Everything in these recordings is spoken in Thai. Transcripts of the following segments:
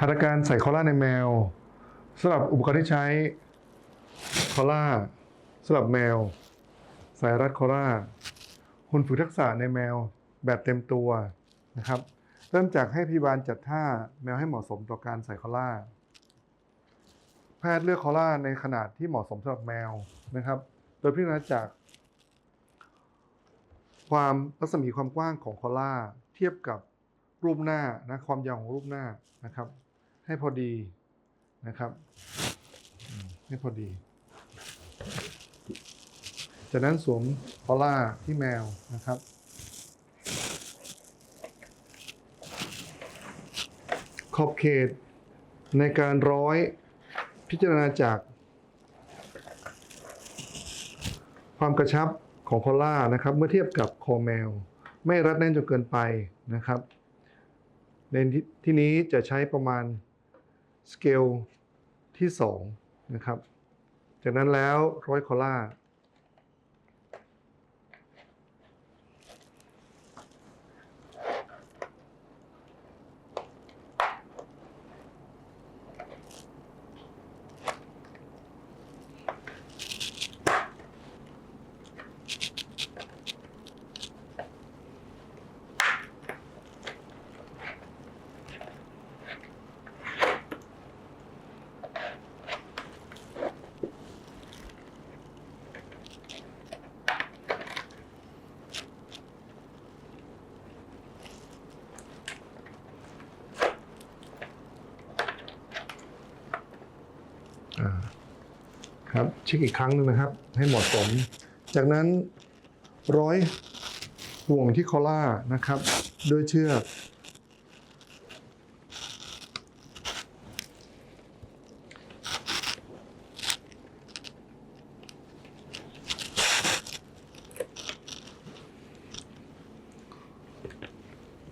หัตถการใส่คอล่าในแมวสำหรับอุปกรณ์ที่ใช้คอล่าสำหรับแมว สายรัดคอล่าหุ่นฝึกทักษะในแมวแบบเต็มตัวนะครับ เริ่มจากให้พยาบาลจัดท่าแมวให้เหมาะสมต่อการใส่คอล่า แพทย์เลือกคอล่าในขนาดที่เหมาะสมสำหรับแมวนะครับ โดยพิจารณาจาก ความรัศมีความกว้างของคอล่า เทียบกับรูปหน้านะความยาวของรูปหน้านะครับ ให้พอดีนะครับ ให้พอดี จากนั้นสวมคอล่าที่แมวนะครับขอบเขตในการร้อยพิจารณาจาก ความกระชับของคอล่านะครับ เมื่อเทียบกับคอแมว ไม่รัดแน่นจนเกินไปนะครับ ในที่นี้จะใช้ประมาณ สเกลที่ 2 นะครับ จากนั้นแล้วร้อยคอล่าอ่า ครับเช็คอีกครั้งหนึ่งนะครับ ให้เหมาะสม จากนั้นร้อยห่วงที่คอล่านะครับ ด้วยเชือก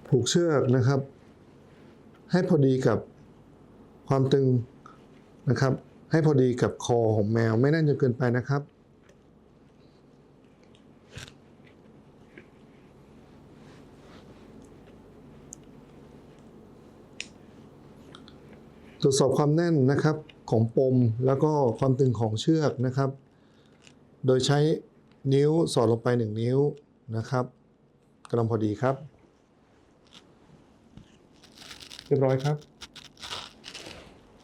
ผูกเชือกนะครับ ให้พอดีกับความตึงนะครับ ให้พอดีกับคอของแมวไม่แน่นจนเกินไปนะครับ ตรวจสอบความแน่นนะครับของปมแล้วก็ความตึงของเชือกนะครับ โดยใช้นิ้วสอดลงไป 1 นิ้วนะครับกำลังพอดีครับ เรียบร้อยครับ